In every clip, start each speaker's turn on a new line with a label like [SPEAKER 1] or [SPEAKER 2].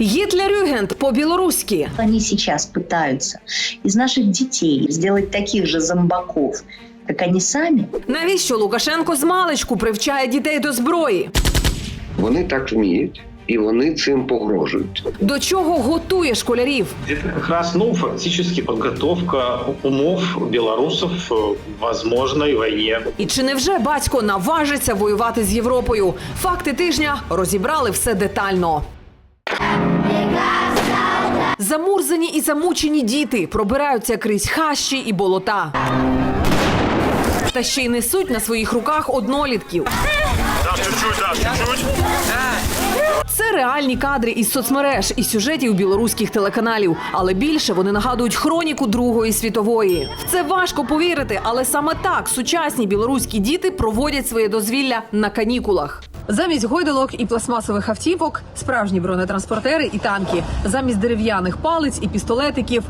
[SPEAKER 1] Гітлерюгент по-білоруськи.
[SPEAKER 2] Они сейчас пытаются из наших детей сделать таких же зомбаков, как они сами.
[SPEAKER 1] Навіщо Лукашенко з маличку привчає дітей до зброї?
[SPEAKER 3] Вони так вміють, і вони цим погрожують.
[SPEAKER 1] До чого готує школярів?
[SPEAKER 4] Это как раз, ну, фактически подготовка умов белорусов э, к возможной войне.
[SPEAKER 1] І чи невже батько наважиться воювати з Європою? Факти тижня розібрали все детально. Замурзані і замучені діти пробираються крізь хащі і болота. Та ще й несуть на своїх руках однолітків. Це реальні кадри із соцмереж і сюжетів білоруських телеканалів, але більше вони нагадують хроніку Другої світової. В це важко повірити, але саме так сучасні білоруські діти проводять своє дозвілля на канікулах. Замість гойдалок і пластмасових автівок справжні бронетранспортери і танки, замість дерев'яних палиць і пістолетиків.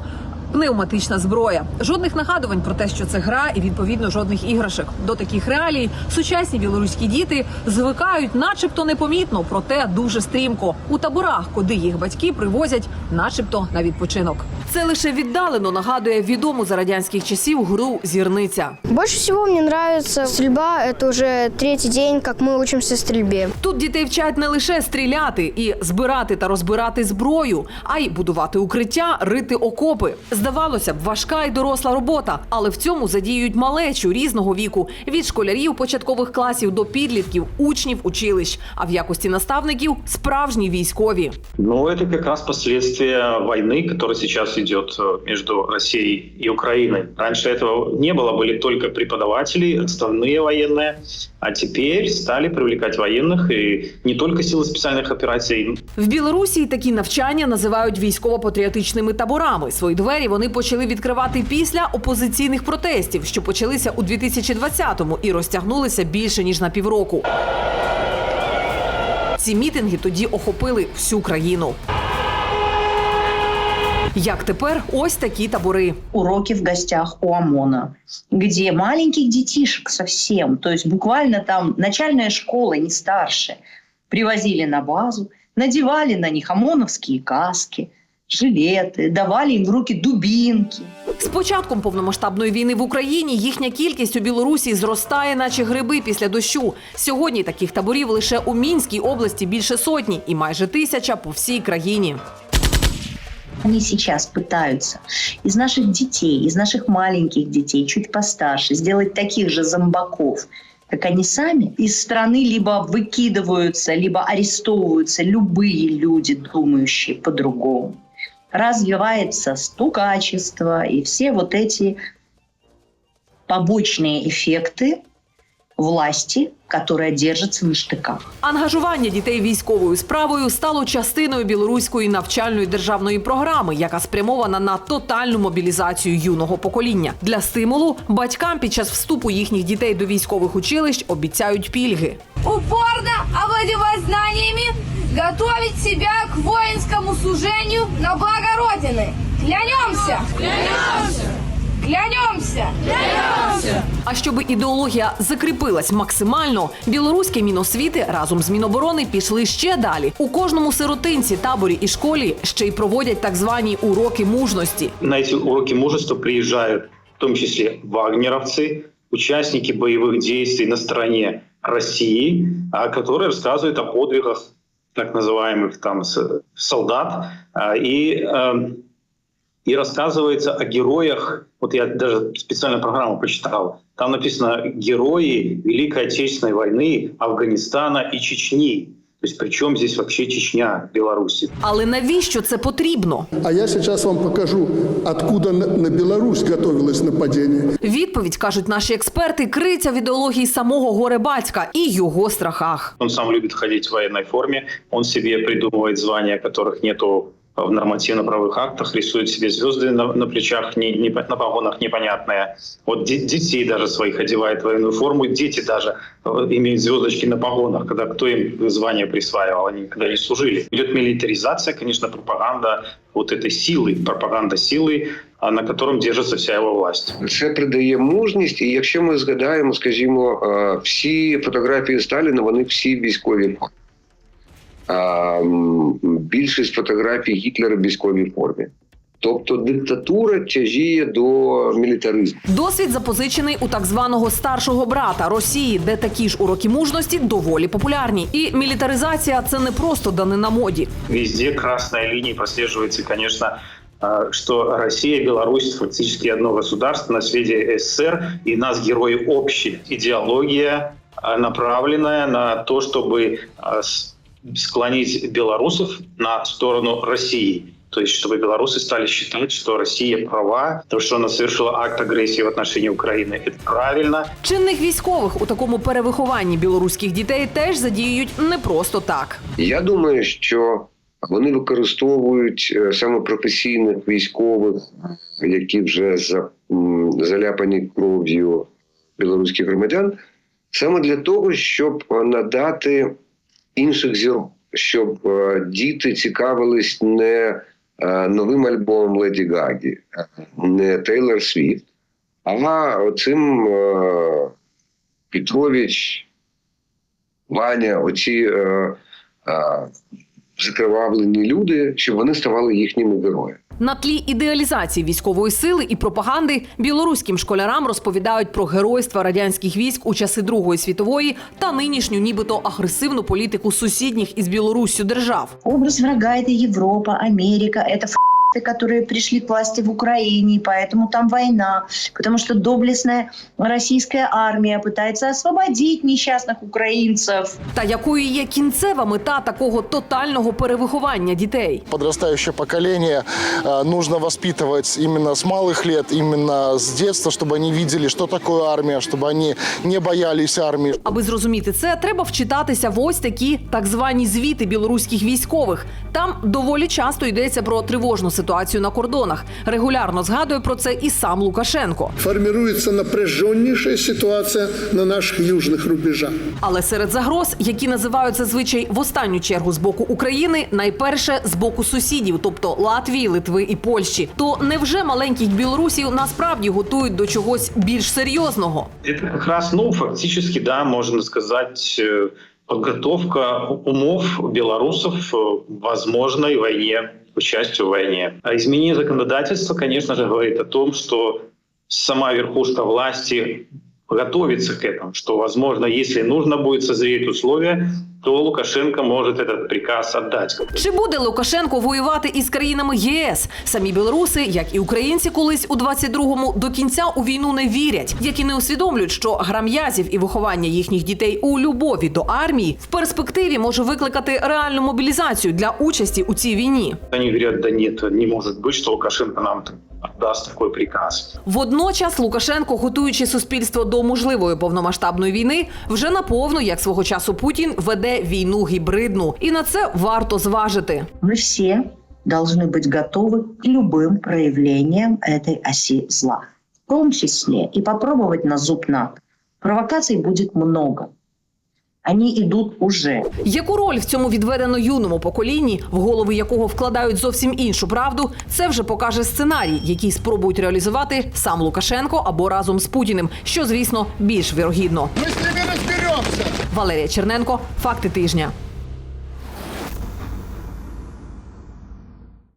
[SPEAKER 1] Пневматична зброя. Жодних нагадувань про те, що це гра, і відповідно жодних іграшок. До таких реалій сучасні білоруські діти звикають, начебто непомітно, проте дуже стрімко у таборах, куди їх батьки привозять, начебто на відпочинок. Це лише віддалено нагадує відому за радянських часів гру зірниця.
[SPEAKER 5] Больше всего мне нравится стрельба. Это уже третий день, как мы учимся стрельбе.
[SPEAKER 1] Тут дітей вчать не лише стріляти і збирати та розбирати зброю, а й будувати укриття, рити окопи. Здавалося б, важка й доросла робота, але в цьому задіюють малечу різного віку від школярів початкових класів до підлітків, учнів училищ, а в якості наставників справжні військові.
[SPEAKER 4] Но это как раз последствия войны, которая сейчас идет э, между Россией и Украиной. Раньше этого не было, были только преподаватели, отставные военные, а теперь стали привлекать военных и не только силы специальных операций,
[SPEAKER 1] В Білорусі такі навчання називають військово-патріотичними таборами. Свої двері вони почали відкривати після опозиційних протестів, що почалися у 2020-му і розтягнулися більше ніж на півроку. Ці мітинги тоді охопили всю країну. Як тепер ось такі табори.
[SPEAKER 2] Уроки в гостях у ОМОНа, где маленьких детишек совсем, то есть буквально там начальная школа, не старше, привозили на базу, надевали на них ОМОНовские каски, жилеты, давали им в руки дубинки.
[SPEAKER 1] З початком повномасштабної війни в Україні їхня кількість у Білорусі зростає, наче гриби після дощу. Сьогодні таких таборів лише у Мінській області більше сотні і майже тисяча по всій країні.
[SPEAKER 2] Они сейчас пытаются из наших детей, из наших маленьких детей, чуть постарше, сделать таких же зомбаков, как они сами. Из страны либо выкидываются, либо арестовываются любые люди, думающие по-другому. Развивается стукачество и все вот эти побочные эффекты власти, которая держится на штыках.
[SPEAKER 1] Ангажування дітей військовою справою стало частиною білоруської навчальної державної програми, яка спрямована на тотальну мобілізацію юного покоління. Для стимулу батькам під час вступу їхніх дітей до військових училищ обіцяють пільги.
[SPEAKER 6] упорно овладевать знаниями, готовить себя к воинскому служению на благо Родины. Клянемся! Клянемся! Клянемся!
[SPEAKER 1] А щоб ідеологія закріпилась максимально, білоруські міносвіти разом з Міноборони пішли ще далі. У кожному сиротинці, таборі і школі ще й проводять так звані уроки мужності.
[SPEAKER 4] На эти уроки мужества приезжают в том числе вагнеровцы, участники боевых действий на стороне России, а, которые рассказывают о подвигах так называемых там с- солдат а, и э, и рассказывается о героях. Вот я даже специальную программу почитал. Там написано герои Великой Отечественной войны, Афганистана и Чечни. То есть причем здесь вообще Чечня, Беларуси?
[SPEAKER 1] Але навіщо це потрібно?
[SPEAKER 7] А я сейчас вам покажу, откуда на на Беларусь готовилось нападение.
[SPEAKER 1] Відповідь кажуть наші експерти, криється в ідеології самого горе батька і його страхах.
[SPEAKER 4] Он сам любит ходить в военной форме, он себе придумывает звания, которых нету в нормативно-правовых актах, рисует себе звезды на, на плечах, не, не, на погонах непонятные. Вот де- детей даже своих одевает в военную форму, дети даже э, имеют звездочки на погонах, когда кто им звание присваивал, они никогда не служили. Идет милитаризация, конечно, пропаганда вот этой силы, пропаганда силы, а на котором держится вся его власть.
[SPEAKER 3] Це придає мужність, і якщо ми згадаємо, скажімо, е, всі фотографії Сталіна, вони всі військові. а, м, більшість фотографій Гітлера в військовій формі. Тобто диктатура тяжіє до мілітаризму.
[SPEAKER 1] Досвід запозичений у так званого старшого брата Росії, де такі ж уроки мужності доволі популярні. І мілітаризація це не просто данина моді.
[SPEAKER 4] Везде красная линия прослеживается, конечно, э, что Россия и Беларусь фактически одно государство, наследие СССР, и нас герои общие. Идеология э, направленная на то, чтобы э, с- склонить белорусов на сторону России. То есть, чтобы белорусы стали считать, что Россия права, то, что она совершила акт агрессии в отношении Украины, это правильно.
[SPEAKER 1] Чинних військових у такому перевихованні білоруських дітей теж задіюють не просто так.
[SPEAKER 3] Я думаю, що вони використовують е, саме професійних військових, які вже за, м, заляпані кров'ю білоруських громадян, саме для того, щоб надати інших зірок, щоб е, діти цікавились не е, новим альбомом Леді Гагі, не Тейлор Свіфт, а оцим е, Петрович, Ваня, оці. Закривавлені люди, щоб вони ставали їхніми героями.
[SPEAKER 1] На тлі ідеалізації військової сили і пропаганди білоруським школярам розповідають про геройства радянських військ у часи Другої світової та нинішню, нібито агресивну політику сусідніх із Білоруссю держав.
[SPEAKER 2] Образ врага – це Европа, Америка, это ф***ы, которые пришли к власти в Украине, и поэтому там война, потому что доблестная российская армия пытается освободить несчастных украинцев.
[SPEAKER 1] Та якою є кінцева мета такого тотального перевиховання дітей?
[SPEAKER 8] Подрастающее поколение э, нужно воспитывать именно с малых лет, именно с детства, чтобы они видели, что такое армия, чтобы они не боялись армии.
[SPEAKER 1] Аби зрозуміти це, треба вчитатися в ось такі так звані звіти білоруських військових. Там доволі часто йдеться про тривожну ситуацію на кордонах. Регулярно згадує про це і сам Лукашенко.
[SPEAKER 7] Формируется напряженнейшая ситуация на наших южных рубежах.
[SPEAKER 1] Але серед загроз, які називають зазвичай в останню чергу з боку України, найперше з боку сусідів, тобто Латвії, Литви і Польщі. То невже маленьких білорусів насправді готують до чогось більш серйозного?
[SPEAKER 4] Это как раз, ну, фактически, да, можно сказать, э, подготовка умов белорусов э, возможной войне, участию в войне. А изменение законодательства, конечно же, говорит о том, что сама верхушка власти готовится к этому, что, возможно, если нужно будет созреть условия, то Лукашенко может этот приказ отдать.
[SPEAKER 1] Чи буде Лукашенко воювати із країнами ЄС? Самі білоруси, як і українці, колись у 22-му до кінця у війну не вірять, як і не усвідомлюють, що гра м'язів і виховання їхніх дітей у любові до армії в перспективі може викликати реальну мобілізацію для участі у цій війні.
[SPEAKER 4] Они говорят, да нет, не может быть, что Лукашенко нам отдаст такой приказ.
[SPEAKER 1] Водночас Лукашенко, готуючи суспільство до можливої повномасштабної війни, вже наповну, як свого часу Путін, веде війну гібридну, і на це варто зважити.
[SPEAKER 2] Мы все должны быть готовы к любым проявлениям этой оси зла. В том числе и попробовать на зуб НАТО. Провокаций будет много. Они идут уже.
[SPEAKER 1] Яку роль в цьому відведено юному поколінні, в голови якого вкладають зовсім іншу правду, це вже покаже сценарій, який спробують реалізувати сам Лукашенко або разом з Путіним, що звісно більш вірогідно. Валерія Черненко, факти тижня.